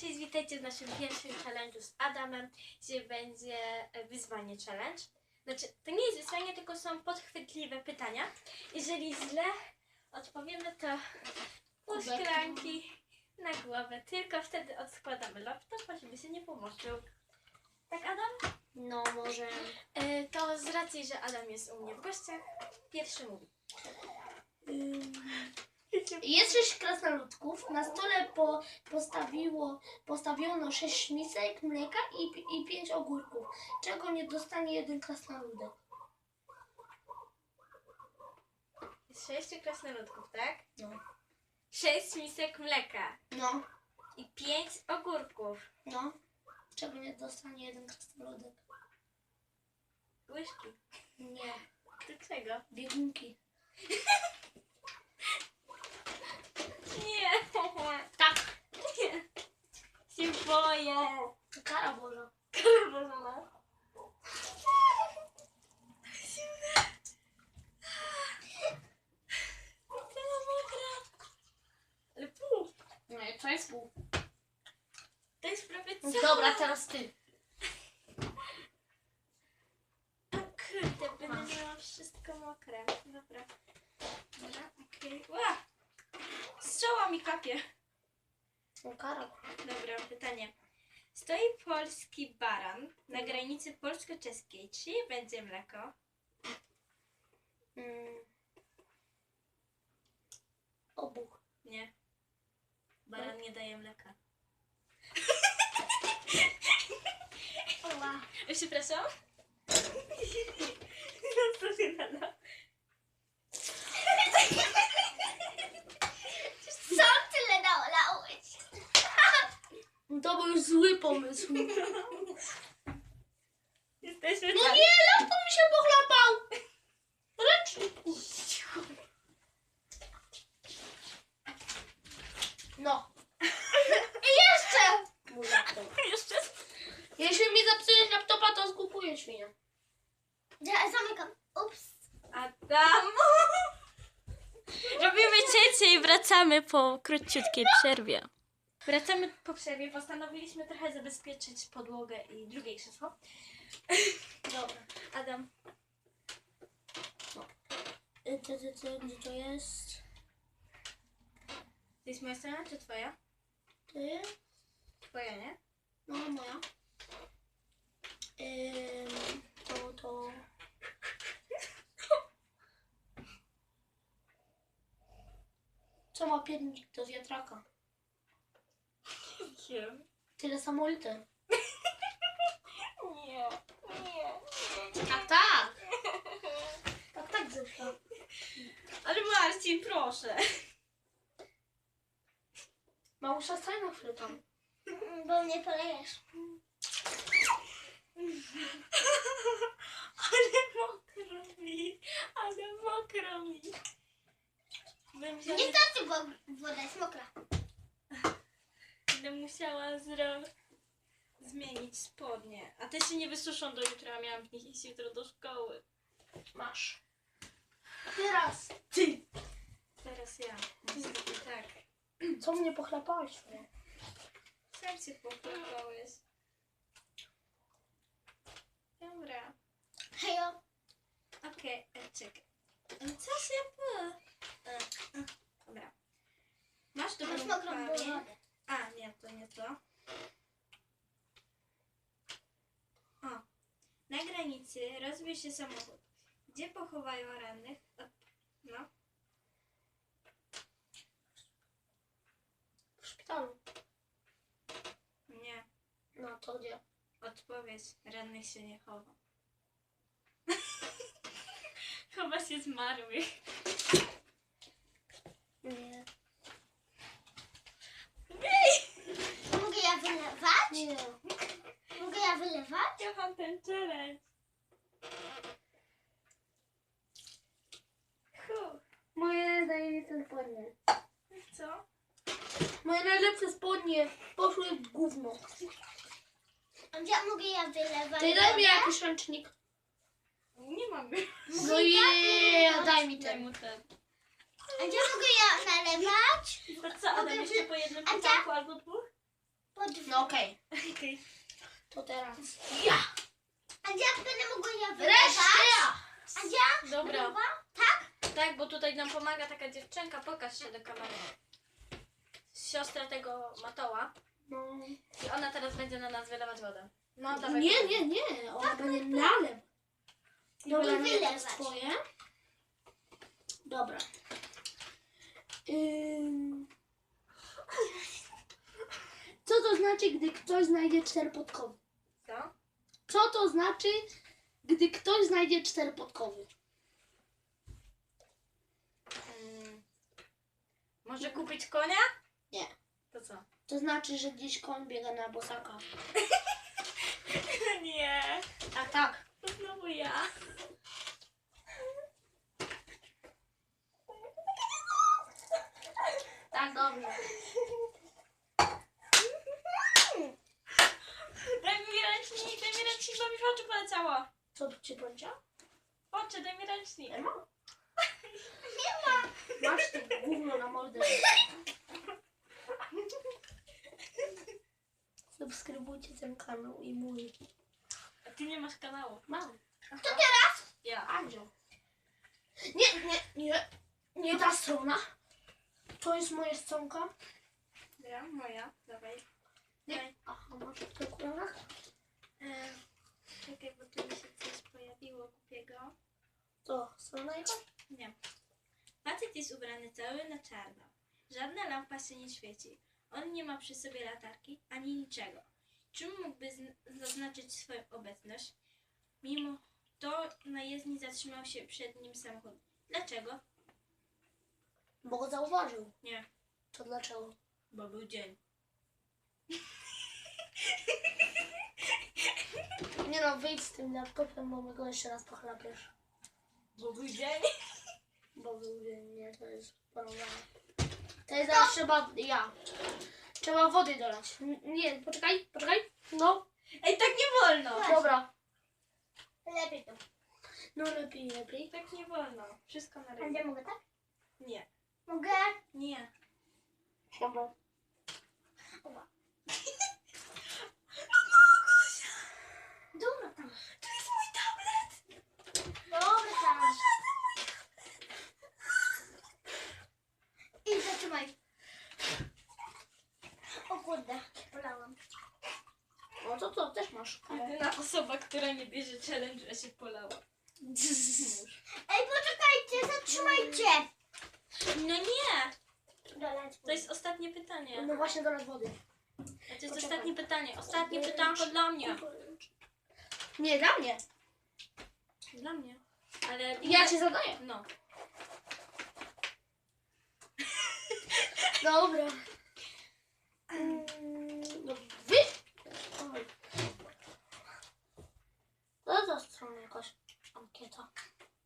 Cześć, witajcie w naszym pierwszym challenge'u z Adamem, gdzie będzie e, wyzwanie challenge. Znaczy, to nie jest wyzwanie, tylko są podchwytliwe pytania. Jeżeli źle odpowiemy, to pół szklanki na głowę. Tylko wtedy odskładamy laptop, żeby się nie pomoczył. Tak, Adam? No, może. E, to z racji, że Adam jest u mnie w gościach, pierwszy mówi. Jest sześć krasnoludków. Na stole po, postawiło, postawiono sześć misek mleka i, i pięć ogórków. Czego nie dostanie jeden krasnoludek? Jest sześciu krasnoludków, tak? No. Sześć misek mleka No, i pięć ogórków. no. Czego nie dostanie jeden krasnoludek? Łyżki. Nie. Do czego? Biegunki. Nie. Tak. Nie. Się boję. Kara Boża. Bożona. Tyle mokra. Ale pół. Nie, to jest pół. To jest prawie? No Dobra, teraz ty. O kurde, będę miała wszystko mokre. Dobra. Dobra, okej. Ła! Strzała mi kapie. No, kara. Dobra, pytanie. Stoi polski baran na granicy polsko-czeskiej. Czyje będzie mleko? Mm. Obuch. Nie. Baran nie daje mleka. Oła. Przepraszam? No co się nada? Co tyle nalałeś? To był zły pomysł. Jesteśmy No tam. nie, lampą mi się pochlapał. Ręczniku. No. I jeszcze. Mój laptop. Jeszcze? Jeśli mi zepsujesz laptopa, to zgubuję świnię. Ja zamykam. Ups. Adam! Robimy cięcie i wracamy po króciutkiej przerwie. Wracamy po przerwie. Postanowiliśmy trochę zabezpieczyć podłogę i drugie krzesło. Dobra. Adam, Y, Ty, ty, ty, gdzie to jest? to jest moja strona czy twoja? Ty? Twoja, nie? No, moja. Ym, to, to... Co ma piernik do wiatraka? Wiem. Tyle samo liter. Nie, nie, nie. Tak, tak. Tak, tak, Zofia. Ale Marcin, proszę. Małusza, stań na chwilę tam. Bo mnie polejesz. Ale mokro mi, ale mokro mi. Będę musiała, Nie starczy, bo woda jest mokra. Będę musiała zro... zmienić spodnie. A te się nie wysuszą do jutra, miałam w nich iść jutro do szkoły. Masz. Teraz. Ty! Teraz ja. Niestety tak. Co mnie pochlapałeś? Sam się popłakałeś. Dobra. Hejo. Okej, e, czekaj. E, Co się po... E, e, Dobra. Masz dobrą Masz mokrą pamięć? wodę. A, nie, to nie to. O. Granicy rozbił się samochód. Gdzie pochowają rannych? No. W szpitalu. Nie. No to gdzie? Odpowiedź. Rannych się nie chowa. Chowa się zmarłych. Nie. Mogę ja wylewać? Nie. Mogę ja wylewać? Kocham ten challenge. Moje najlepsze spodnie. Co? Moje najlepsze spodnie poszły w gówno. Ja mogę ja wylewać? Ty daj mi jakiś ręcznik. Nie mam. No je, daj mi ten. mu ten. A gdzie mogę ja nalewać? To co, Adam, jeszcze po jednym A pytanku albo dwóch? Pod... No okej, Okej. to teraz ja. A ja będę mogła ja ja. A ja? Dobra. Tak? Tak, bo tutaj nam pomaga taka dziewczynka. Pokaż się do kamery. Siostra tego Matoła. No. I ona teraz będzie na nas wylewać wodę. No, dawaj. Nie, nie, nie, ona będzie nalew. Dobra, I nie to jest wylewać. twoje. Dobra. Ym... Co to znaczy, gdy ktoś znajdzie cztery podkowy? To znaczy, gdy ktoś znajdzie cztery podkowy? Mm. Może kupić konia? Nie. To co? To znaczy, że gdzieś koń biega na bosaka. Nie. Tak, tak. To znowu ja. Tak, dobrze. Daj mi ręcznik, daj mi ręcznik, bo mi w oczy poleciało. Co tu ci powiedział? Oczy, daj mi ręcznik. Nie ma. Masz to gówno na mordę. Subskrybujcie ten kanał i mój. A ty nie masz kanału. Mam. To teraz? Ja. Andzio. Nie, nie, nie. Nie ta strona. To jest moja stronka. Ja, moja. Dawaj. Nie. Aha, masz w tych okularach? Ehm, czekaj, bo tu mi się coś pojawiło głupiego. To strona jaka? Nie. Facet jest ubrany cały na czarno. Żadna lampa się nie świeci. On nie ma przy sobie latarki ani niczego. Czym mógłby zn- zaznaczyć swoją obecność? Mimo to na jezdni zatrzymał się przed nim samochód. Dlaczego? Bo go zauważył. Nie, To dlaczego? bo był dzień. Nie no, wyjdź z tym laptopem, bo my go jeszcze raz pochlapiesz. Bo był dzień? Bo był dzień, nie, to jest panowanie. To jest zaraz trzeba, ja. Trzeba wody dolać. N- Nie, poczekaj, poczekaj. No, Ej, tak nie wolno! dobra. Lepiej to. No lepiej, lepiej. Tak nie wolno. Wszystko na A ja mogę tak? Nie, Mogę? nie. Dobra. Dobra tam. To jest mój tablet! Dobra tam. I zatrzymaj. O kurde, polałam. No masz. Jedyna osoba, która nie bierze challenge, a się polała. Ej, poczekajcie, zatrzymajcie. No nie! Dolać To jest ostatnie pytanie. No właśnie dolać wody. To jest Poczekaj. ostatnie pytanie. Ostatnie pytanko dla mnie. Nie, dla mnie. Dla mnie. Ale Ja ci zadaję. No. Dobra. Mm, No wy... Oj. To za strona jakaś ankieta.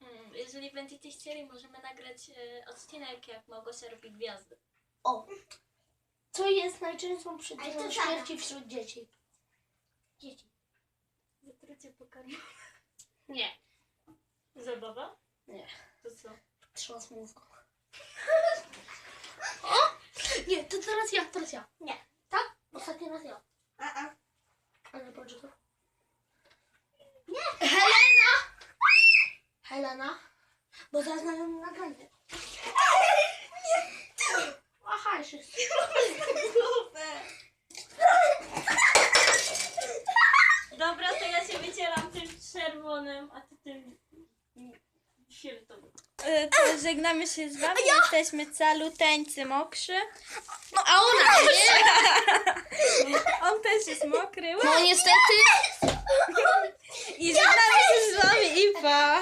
Mm, Jeżeli będziecie chcieli, możemy nagrać e, odcinek, jak Małgosia robi gwiazdy. O. Co jest najczęstszą Ale przyczyną śmierci wśród dzieci? Dzieci. Zatrucie pokarmu. Nie. Zabawa? Nie. To co? Trząs mózgu. O! Nie, to teraz ja, teraz ja. Nie. Tak? Ostatni raz ja. A, a. Ale poczekaj. Bo zaraz mam nagranie. Aha, jeszcze. Dobra, to ja się wycieram tym czerwonym, a ty tym fioletowym. To żegnamy się z wami. Jesteśmy caluteńcy mokrzy. A ona nie? On też jest mokry. No niestety. I żegnamy się z wami i pa!